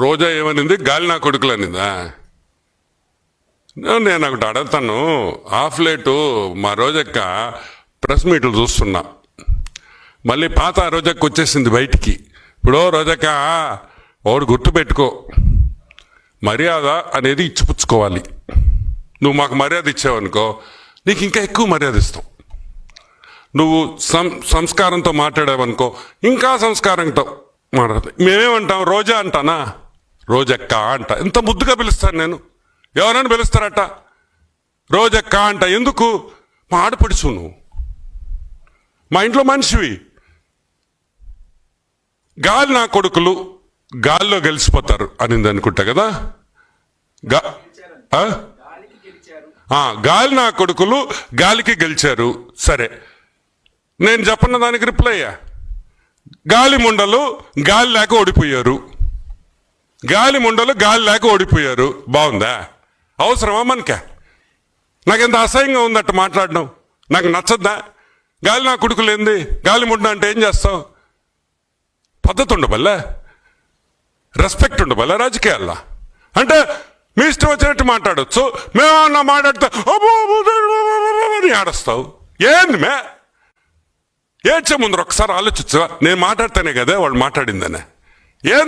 రోజా ఏమనింది? గాలి నా కొడుకులు అనిందా? నేను ఒకటి అడుగుతాను. హాఫ్ లేటు మా రోజక్క ప్రెస్ మీట్లు చూస్తున్నా. మళ్ళీ పాత రోజక్క వచ్చేసింది బయటికి. ఇప్పుడు రోజక్క ఒకడు గుర్తుపెట్టుకో మర్యాద అనేది ఇచ్చిపుచ్చుకోవాలి. నువ్వు మాకు మర్యాద ఇచ్చావనుకో నీకు ఇంకా ఎక్కువ మర్యాద ఇస్తాం. నువ్వు సం సంస్కారంతో మాట్లాడావనుకో ఇంకా సంస్కారంతో మాట్లాడతావు మేమేమంటాం? రోజా అంటానా? రోజక్క అంట. ఎంత ముద్దుగా పిలుస్తాను నేను. ఎవరైనా పిలుస్తారట. రోజక్క అంట. ఎందుకు? మా ఆడపడుచు నువ్వు మా ఇంట్లో మనిషివి. గాలి నా కొడుకులు గాల్లో గెలిచిపోతారు అనింది అనుకుంటా కదా? గా గాలి నా కొడుకులు గాలికి గెలిచారు. సరే. నేను చెప్పన్న దానికి రిప్లై అయ్యా. గాలి ముండలు గాలి లేక ఓడిపోయారు. గాలి ముండలు గాలి లేక ఓడిపోయారు. బాగుందా? అవసరమా మనకే? నాకెంత అసహ్యంగా ఉందట మాట్లాడడం? నాకు నచ్చద్దా? గాలి నా కుడుకులేంది? గాలి ముండ అంటే ఏం చేస్తావు? పద్ధతి ఉండబల్లా? రెస్పెక్ట్ ఉండబల్లా రాజకీయాల్లో? అంటే మీ ఇష్టం వచ్చినట్టు మాట్లాడచ్చు. మేమన్నా మాట్లాడితే మాట్లాడతాం అని ఆడస్తావు ఏంది మే? ఏడ్చే ముందర ఒకసారి ఆలోచించవా నేను మాట్లాడితేనే కదా వాళ్ళు మాట్లాడిందనే. ఏం